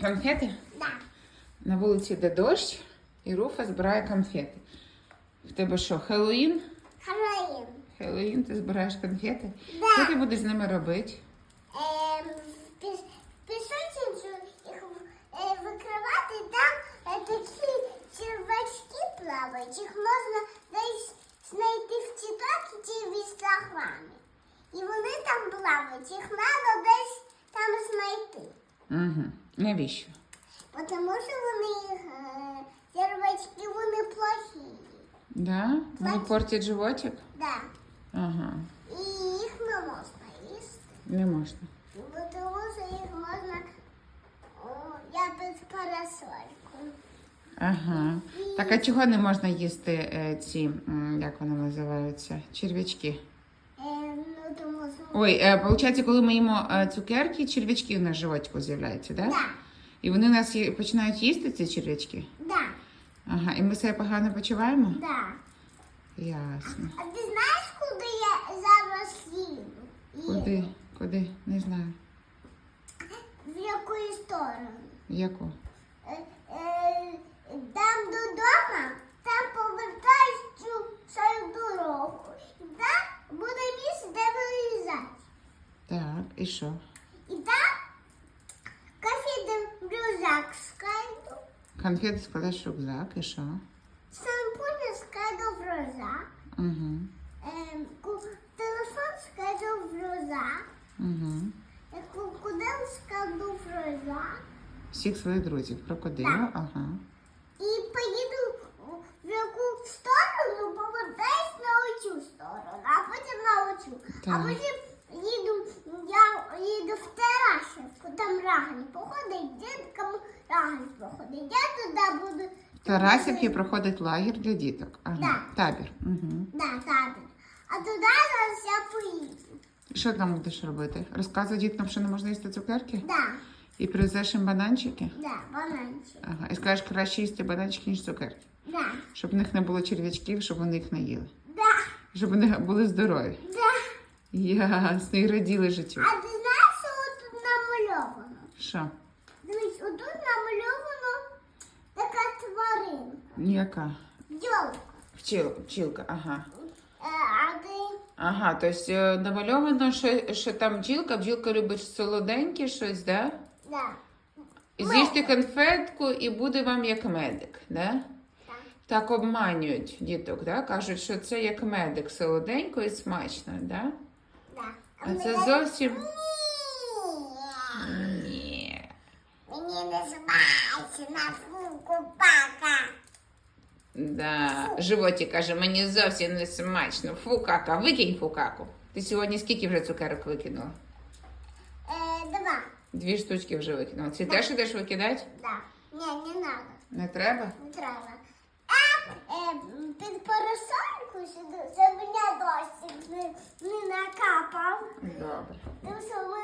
Конфети? Да. На вулиці йде дощ, і Руфа збирає конфети. В тебе що, Хеллоуін? Хэллоуин. Хеллоуін, ти збираєш конфети? Да. Що ти будеш з ними робити? Ем, піс- пісочницю їх е, викривати, там е, такі червачки плавають. Їх можна десь знайти в тітокі чи в інстаграмі. І вони там плавають, їх треба десь там знайти. Угу. Навіщо? Тому що вони червачки, вони плохі. Да? Вони портять животик? Да. Ага. І їх не можна їсти. Не можна. Бо Тому що їх можна о, я без парасольку. Ага. Так а чого не можна їсти е, ці, як вони називаються? Черв'ячки? Е, ну тому що Ой, е, виходить, коли ми їмо е, цукерки, черв'ячки на животику з'являються, так? Да? да, І вони нас ї- починають їсти, ці черв'ячки? да, Ага, і ми себе погано почуваємо? да. Ясно. А ти знаєш, куди я зараз їду? Їду. Куди? Куди? Не знаю. В яку сторону? Яку? Е, е, там додому, там повертаюсь цю свою дорогу. І там буде місце, де виїжджати. Так, і що? І там кофе в рюкзак скайду. Конфети складеш в рюкзак, і що? Шампунь скайду в рюкзак. Угу. Ем, телефон скайду в рюкзак. Угу. Крокодил скайду в рюкзак. Всіх своїх друзів, крокодилу, Так. ага. І поїду в яку сторону, повертаюсь на оцю сторону, а потім на оцю. А потім їду, я їду в Тарашівку, там Рагань походить, діткам Рагань походить. Я туди буду. Тарасівки проходить лагерь для діток. Ага. Да. Табір. Угу. Да, табір. А туди зараз я поїду. Що там будеш робити? Розказуй діткам, що не можна їсти цукерки? Да, І привезеш їм бананчики? да, бананчик. Ага. І скажеш, краще їсти бананчики, ніж цукерки. Да, Щоб в них не було черв'ячків, щоб вони їх не їли. да, Щоб вони були здорові. да. Ясно, і раділи життю. А ти знаєш, що тут намальовано? Що? Дивись, отут намальовано така тваринка. Ніяка. Дьолка. Вчил, вчилка, ага. Е, а ти Ага, тобто е, намальовано, що, що там бджілка, бджілка любить солоденьке щось, да? да. З'їжте конфетку і буде вам як медик, да? Так. Так обманюють діток, да? кажуть, що це як медик, солоденько і смачно, да? Да. А це мене- зовсім ні. Мені не смачно на фуку пака. Да. Животі каже, мені зовсім не смачно. Фу, кака, викинь фу каку. Ти сьогодні скільки вже цукерок викинула? Е, два. Дві штучки вже викинула. Ці теж ідеш викидати? Да. Ні, не надо. Не треба? Не треба. А е, під парасольку сюди, щоб мене дощик не, не накапав. Добре. Тому що ми